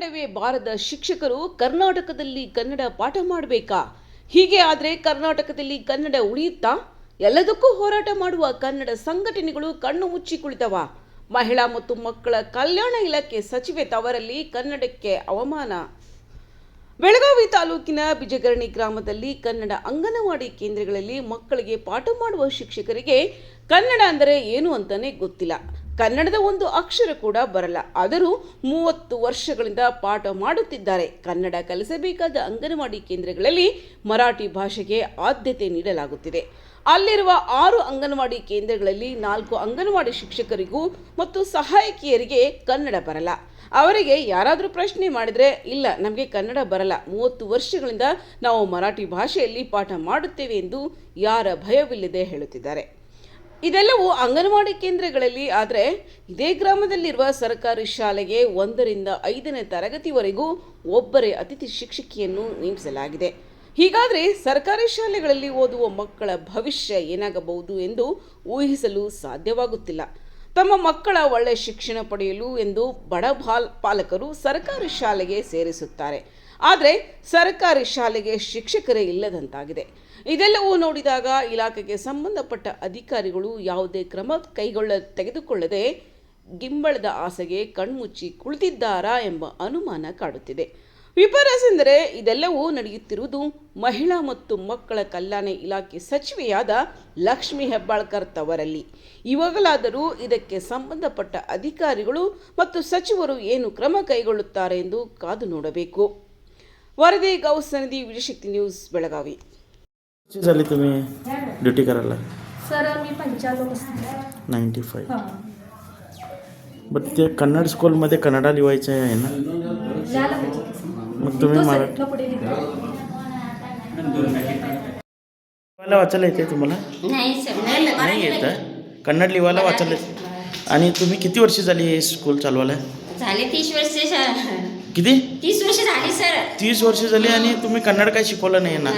ಕನ್ನಡವೇ ಬಾರದ ಶಿಕ್ಷಕರು ಕರ್ನಾಟಕದಲ್ಲಿ ಕನ್ನಡ ಪಾಠ ಮಾಡಬೇಕಾ? ಹೀಗೆ ಆದರೆ ಕರ್ನಾಟಕದಲ್ಲಿ ಕನ್ನಡ ಉಳಿಯುತ್ತಾ? ಎಲ್ಲದಕ್ಕೂ ಹೋರಾಟ ಮಾಡುವ ಕನ್ನಡ ಸಂಘಟನೆಗಳು ಕಣ್ಣು ಮುಚ್ಚಿ ಕುಳಿತವ. ಮಹಿಳಾ ಮತ್ತು ಮಕ್ಕಳ ಕಲ್ಯಾಣ ಇಲಾಖೆ ಸಚಿವೆ ತವರಲ್ಲಿ ಕನ್ನಡಕ್ಕೆ ಅವಮಾನ. ಬೆಳಗಾವಿ ತಾಲೂಕಿನ ಬಿಜಗರಣಿ ಗ್ರಾಮದಲ್ಲಿ ಕನ್ನಡ ಅಂಗನವಾಡಿ ಕೇಂದ್ರಗಳಲ್ಲಿ ಮಕ್ಕಳಿಗೆ ಪಾಠ ಮಾಡುವ ಶಿಕ್ಷಕರಿಗೆ ಕನ್ನಡ ಅಂದರೆ ಏನು ಅಂತಲೇ ಗೊತ್ತಿಲ್ಲ. ಕನ್ನಡದ ಒಂದು ಅಕ್ಷರ ಕೂಡ ಬರಲ್ಲ. ಆದರೂ ಮೂವತ್ತು ವರ್ಷಗಳಿಂದ ಪಾಠ ಮಾಡುತ್ತಿದ್ದಾರೆ. ಕನ್ನಡ ಕಲಿಸಬೇಕಾದ ಅಂಗನವಾಡಿ ಕೇಂದ್ರಗಳಲ್ಲಿ ಮರಾಠಿ ಭಾಷೆಗೆ ಆದ್ಯತೆ ನೀಡಲಾಗುತ್ತಿದೆ. ಅಲ್ಲಿರುವ ಆರು ಅಂಗನವಾಡಿ ಕೇಂದ್ರಗಳಲ್ಲಿ ನಾಲ್ಕು ಅಂಗನವಾಡಿ ಶಿಕ್ಷಕರಿಗೂ ಮತ್ತು ಸಹಾಯಕಿಯರಿಗೆ ಕನ್ನಡ ಬರಲ್ಲ. ಅವರಿಗೆ ಯಾರಾದರೂ ಪ್ರಶ್ನೆ ಮಾಡಿದರೆ, ಇಲ್ಲ, ನಮಗೆ ಕನ್ನಡ ಬರಲ್ಲ. ಮೂವತ್ತು ವರ್ಷಗಳಿಂದ ನಾವು ಮರಾಠಿ ಭಾಷೆಯಲ್ಲಿ ಪಾಠ ಮಾಡುತ್ತೇವೆ ಎಂದು ಯಾರ ಭಯವಿಲ್ಲದೆ ಹೇಳುತ್ತಿದ್ದಾರೆ. ಇದೆಲ್ಲವೂ ಅಂಗನವಾಡಿ ಕೇಂದ್ರಗಳಲ್ಲಿ, ಆದರೆ ಇದೇ ಗ್ರಾಮದಲ್ಲಿರುವ ಸರ್ಕಾರಿ ಶಾಲೆಗೆ ಒಂದರಿಂದ ಐದನೇ ತರಗತಿವರೆಗೂ ಒಬ್ಬರೇ ಅತಿಥಿ ಶಿಕ್ಷಕಿಯನ್ನು ನೇಮಿಸಲಾಗಿದೆ. ಹೀಗಾದರೆ ಸರ್ಕಾರಿ ಶಾಲೆಗಳಲ್ಲಿ ಓದುವ ಮಕ್ಕಳ ಭವಿಷ್ಯ ಏನಾಗಬಹುದು ಎಂದು ಊಹಿಸಲು ಸಾಧ್ಯವಾಗುತ್ತಿಲ್ಲ. ತಮ್ಮ ಮಕ್ಕಳ ಒಳ್ಳೆಯ ಶಿಕ್ಷಣ ಪಡೆಯಲು ಎಂದು ಬಡ ಪಾಲಕರು ಸರ್ಕಾರಿ ಶಾಲೆಗೆ ಸೇರಿಸುತ್ತಾರೆ. ಆದರೆ ಸರ್ಕಾರಿ ಶಾಲೆಗೆ ಶಿಕ್ಷಕರೇ ಇಲ್ಲದಂತಾಗಿದೆ. ಇದೆಲ್ಲವೂ ನೋಡಿದಾಗ ಇಲಾಖೆಗೆ ಸಂಬಂಧಪಟ್ಟ ಅಧಿಕಾರಿಗಳು ಯಾವುದೇ ಕ್ರಮ ಕೈಗೊಳ್ಳ, ತೆಗೆದುಕೊಳ್ಳದೆ ಗಿಂಬಳದ ಆಸೆಗೆ ಕಣ್ಮುಚ್ಚಿ ಕುಳಿತಿದ್ದಾರಾ ಎಂಬ ಅನುಮಾನ ಕಾಡುತ್ತಿದೆ. ವಿಪರ್ಯಾಸ ಎಂದರೆ ಇದೆಲ್ಲವೂ ನಡೆಯುತ್ತಿರುವುದು ಮಹಿಳಾ ಮತ್ತು ಮಕ್ಕಳ ಕಲ್ಯಾಣ ಇಲಾಖೆ ಸಚಿವೆಯಾದ ಲಕ್ಷ್ಮಿ ಹೆಬ್ಬಾಳ್ಕರ್ ತವರಲ್ಲಿ. ಇವಾಗಲಾದರೂ ಇದಕ್ಕೆ ಸಂಬಂಧಪಟ್ಟ ಅಧಿಕಾರಿಗಳು ಮತ್ತು ಸಚಿವರು ಏನು ಕ್ರಮ ಕೈಗೊಳ್ಳುತ್ತಾರೆ ಎಂದು ಕಾದು ನೋಡಬೇಕು. ವರದಿ गौस सनदी विजयशक्ती न्यूज बेळगावी किती झाली तुम्ही ड्युटी करायला सर मी पंच्याण्णव बसते नाईन्टी फाईव्ह हां बट ते कन्नड स्कूलमध्ये कन्नडा लिहायचं आहे ना लिहायला पाहिजे की सर? मग तुम्ही लिहितो सर, मला इथनं पुढे लिहितो. लिहायला वाचायला येते तुम्हाला नाही सर नाही नाही येतं कन्नड लिहायला वाचायला येते आणि तुम्ही किती वर्ष झाली हे स्कूल चालवायला झाले तीस वर्ष सर किती? तीस वर्ष झाली सर. तीस वर्ष झाली आणि तुम्ही कन्नड काय शिकवलं नाही ना?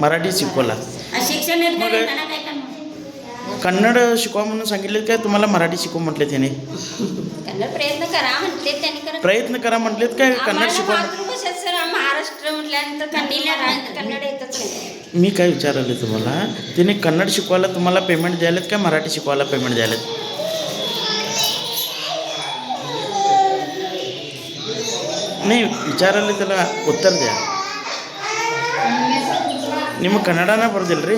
मराठी शिकवला. आ, शिक्षण येत मग- नाही त्यांना काय करणार? कन्नड शिकवा म्हणून सांगितले काय तुम्हाला मराठी शिकव म्हटले त्याने. त्यांना प्रयत्न करा म्हणते त्यांनी करत प्रयत्न करा म्हटलेत काय कन्नड आम्हाला शिकवा? मातृभाषा सर. महाराष्ट्र म्हटल्यानंतर कंडीला राहत कन्नड येतच नाही. मी काय विचारले तुम्हाला? तिने कन्नड शिकवायला तुम्हाला पेमेंट द्यायलेत का मराठी शिकवायला पेमेंट द्यायलेत? ನೀವು ವಿಚಾರಲ್ಲಿದ್ದಲ್ಲ ಗೊತ್ತಲ್ದೆ ನಿಮ್ಮ ಕನ್ನಡನ ಬರ್ದಿಲ್ಲ ರೀ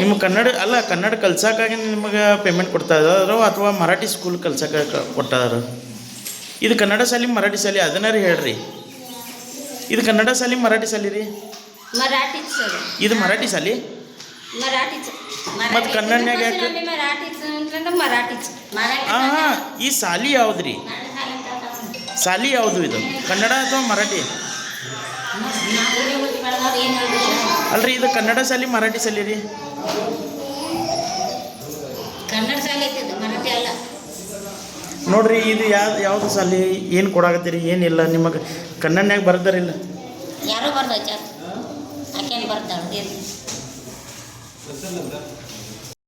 ನಿಮ್ಮ ಕನ್ನಡ ಅಲ್ಲ ಕನ್ನಡ ಕಲ್ಸಕ್ಕಾಗಿ ನಿಮಗೆ ಪೇಮೆಂಟ್ ಕೊಡ್ತಾ ಇದ್ದಾರೋ ಅಥವಾ ಮರಾಠಿ ಸ್ಕೂಲ್ ಕಲ್ಸೋಕೆ ಕೊಟ್ಟಾರೋ ಇದು ಕನ್ನಡ ಸಾಲಿ ಮರಾಠಿ ಸಾಲಿ ಅದನ್ನ ರೀ ಹೇಳ್ರಿ. ಇದು ಕನ್ನಡ ಸಾಲಿ ಮರಾಠಿ ಸಾಲಿ ರೀ? ಮರಾಠಿ ಇದು ಮರಾಠಿ ಸಾಲಿ ಮತ್ತು ಕನ್ನಡನಾಗ ಯಾಕೆ? ಹಾಂ ಹಾಂ ಈ ಸಾಲಿ ಯಾವ್ದು ರೀ ಶಾಲಿ ಯಾವುದು ಇದು? ಕನ್ನಡ ಅಥವಾ ಮರಾಠಿ? ಅಲ್ರಿ ಇದು ಕನ್ನಡ ಶಾಲೆ ಮರಾಠಿ ಶಾಲೆ ರೀ. ನೋಡ್ರಿ ಇದು ಯಾವ ಯಾವುದು ಶಾಲೆ ಏನು ಕೊಡಾಕತ್ತೀರಿ? ಏನಿಲ್ಲ ನಿಮಗೆ ಕನ್ನಡನ್ಯಾಗ ಬರ್ದಾರಿಲ್ಲ ಯಾರೋ ಬರ್ದ